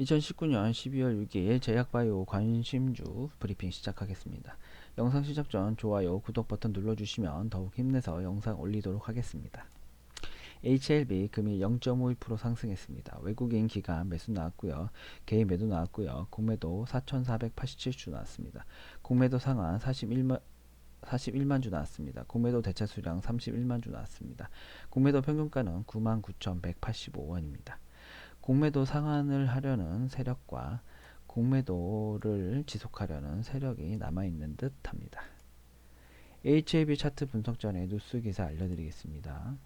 2019년 12월 6일 제약바이오 관심주 브리핑 시작하겠습니다. 영상 시작 전 좋아요, 구독 버튼 눌러주시면 더욱 힘내서 영상 올리도록 하겠습니다. HLB 금일 0.52% 상승했습니다. 외국인 기관 매수 나왔고요. 개인 매도 나왔고요. 공매도 4,487주 나왔습니다. 공매도 상한 41만 41만 주 나왔습니다. 공매도 대차 수량 31만 주 나왔습니다. 공매도 평균가는 99,185원입니다. 공매도 상한을 하려는 세력과 공매도를 지속하려는 세력이 남아있는 듯 합니다. HAB 차트 분석 전에 뉴스 기사 알려드리겠습니다.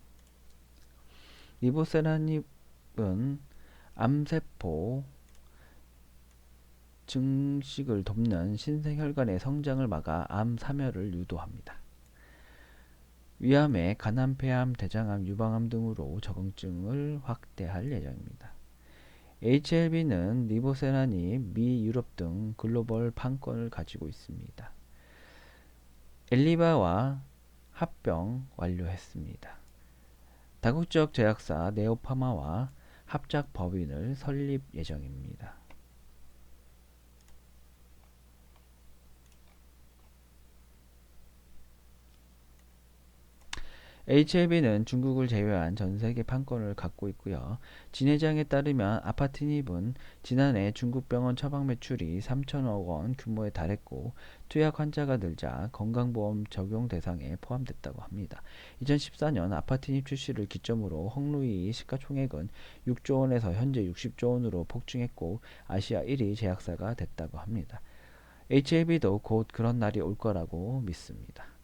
리보세라닙은 암세포 증식을 돕는 신생혈관의 성장을 막아 암 사멸을 유도합니다. 위암에 간암, 폐암, 대장암, 유방암 등으로 적응증을 확대할 예정입니다. HLB는 리보세라니 미, 유럽 등 글로벌 판권을 가지고 있습니다. 엘리바와 합병 완료했습니다. 다국적 제약사 네오파마와 합작 법인을 설립 예정입니다. HLB는 중국을 제외한 전 세계 판권을 갖고 있고요. 진 회장에 따르면 아파트닙은 지난해 중국 병원 처방 매출이 3천억 원 규모에 달했고 투약 환자가 늘자 건강보험 적용 대상에 포함됐다고 합니다. 2014년 아파트닙 출시를 기점으로 헝루이 시가총액은 6조 원에서 현재 60조 원으로 폭증했고 아시아 1위 제약사가 됐다고 합니다. HLB도 곧 그런 날이 올 거라고 믿습니다.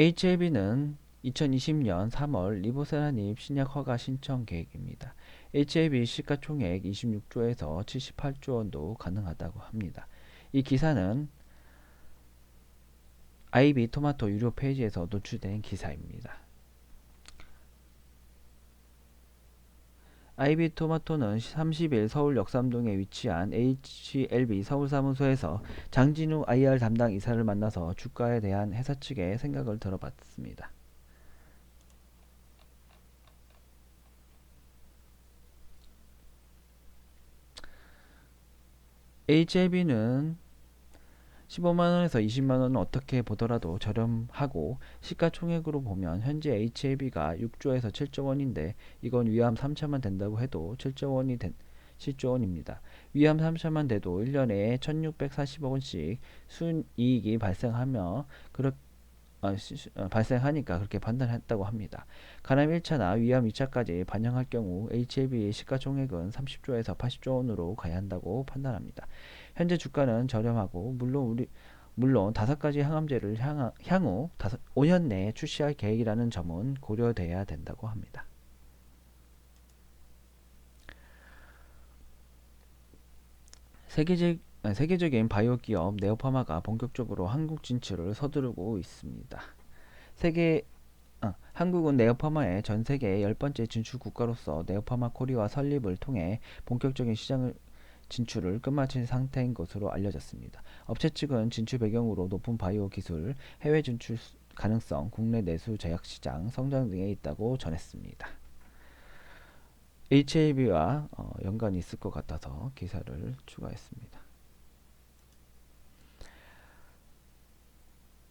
HLB는 2020년 3월 리보세라닙 신약 허가 신청 계획입니다. HLB 시가총액 26조에서 78조 원도 가능하다고 합니다. 이 기사는 아이비 토마토 유료 페이지에서 노출된 기사입니다. 아이비 토마토는 30일 서울 역삼동에 위치한 HLB 서울사무소에서 장진우 IR 담당 이사를 만나서 주가에 대한 회사 측의 생각을 들어봤습니다. HLB는 15만원에서 20만원은 어떻게 보더라도 저렴하고 시가총액으로 보면 현재 HLB가 6조에서 7조 원인데 이건 위암 3차만 된다고 해도 7조 원이 된 7조 원입니다. 위암 3차만 돼도 1년에 1640억 원씩 순이익이 발생하며 그렇 아, 어, 발생하니까 그렇게 판단했다고 합니다. 간암 1차나 위암 2차까지 반영할 경우 HLB의 시가총액은 30조에서 80조 원으로 가야 한다고 판단합니다. 현재 주가는 저렴하고 물론 우리 물론 다섯 가지 항암제를 향, 향후 다섯, 5년 내에 출시할 계획이라는 점은 고려돼야 된다고 합니다. 세계적, 세계적인 바이오 기업 네오파마가 본격적으로 한국 진출을 서두르고 있습니다. 세계 어, 한국은 네오파마의 전 세계 열 번째 진출 국가로서 네오파마 코리아 설립을 통해 본격적인 시장을 진출을 끝마친 상태인 것으로 알려졌습니다. 업체 측은 진출 배경으로 높은 바이오 기술, 해외 진출 가능성, 국내 내수 제약 시장 성장 등에 있다고 전했습니다. HAB와 어, 연관이 있을 것 같아서 기사를 추가했습니다.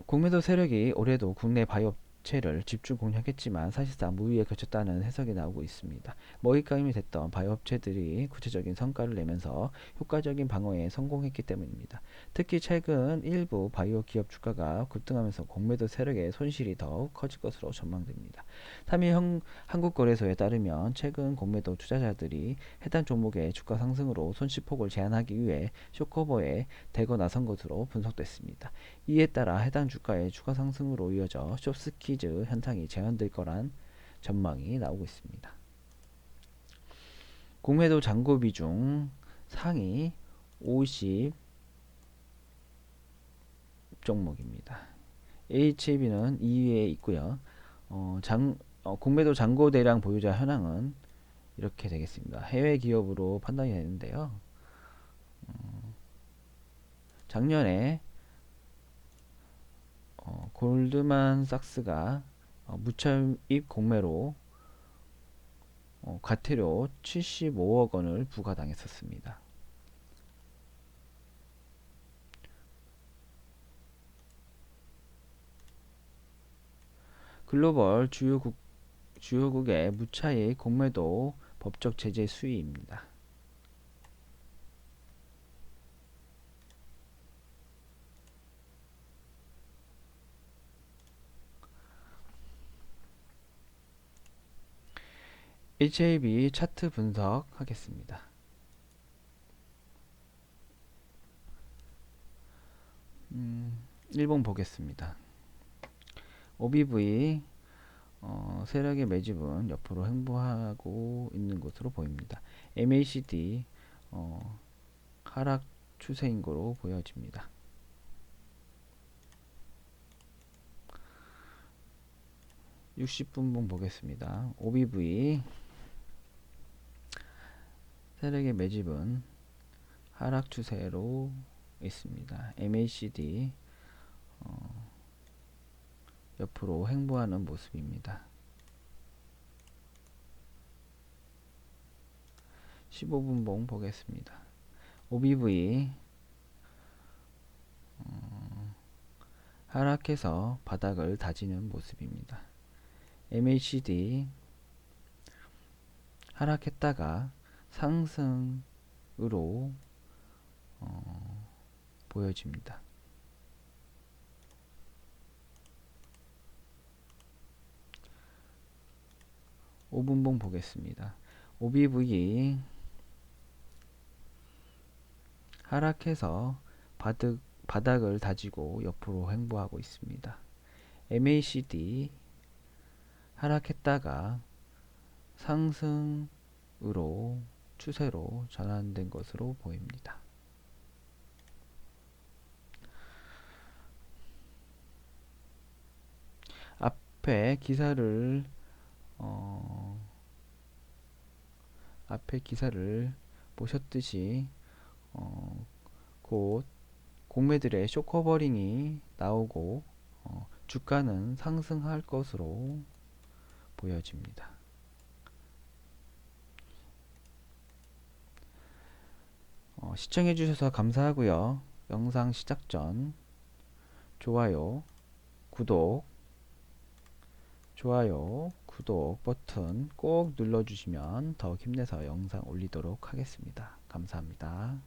공매도 세력이 올해도 국내 바이오 업체를 집중 공략했지만 사실상 무위에 그쳤다는 해석이 나오고 있습니다. 먹잇감이 됐던 바이오업체들이 구체적인 성과를 내면서 효과적인 방어에 성공했기 때문입니다. 특히 최근 일부 바이오 기업 주가가 급등하면서 공매도 세력의 손실이 더욱 커질 것으로 전망됩니다. 3일 한국거래소에 따르면 최근 공매도 투자자들이 해당 종목의 주가 상승으로 손실폭을 제한하기 위해 쇼커버에 대거 나선 것으로 분석됐습니다. 이에 따라 해당 주가의 추가 상승으로 이어져 숍스키 즈 현상이 재현될 거란 전망이 나오고 있습니다. 공매도 잔고 비중 상위 50 종목입니다. HB는 2위에 있고요. 어, 장, 어, 공매도 잔고 대량 보유자 현황은 이렇게 되겠습니다. 해외 기업으로 판단이 되는데요. 어, 작년에 어, 골드만 삭스가 어, 무차입 공매로 어, 과태료 75억 원을 부과당했었습니다. 글로벌 주요국, 주요국의 무차익 공매도 법적 제재 수위입니다. HAB 차트 분석하겠습니다. 음, 1번 보겠습니다. OBV 어, 세력의 매집은 옆으로 횡보하고 있는 것으로 보입니다. MACD 어, 하락 추세인 거로 보여집니다. 육십 분봉 보겠습니다. OBV 세력의 매집은 하락 추세로 있습니다. MACD 어, 옆으로 횡보하는 모습입니다. 15분봉 보겠습니다. OBV 어, 하락해서 바닥을 다지는 모습입니다. MACD 하락했다가 상승으로 어, 보여집니다. 5분봉 보겠습니다. OBV 하락해서 바닥, 바닥을 다지고 옆으로 횡보하고 있습니다. MACD 하락했다가 상승으로 추세로 전환된 것으로 보입니다. 앞에 기사를 어, 앞에 기사를 보셨듯이 어, 곧 공매들의 쇼커버링이 나오고 어, 주가는 상승할 것으로 보여집니다. 어, 시청해 주셔서 감사하고요. 영상 시작 전 좋아요, 구독, 좋아요, 구독 버튼 꼭 눌러주시면 더욱 힘내서 영상 올리도록 하겠습니다. 감사합니다.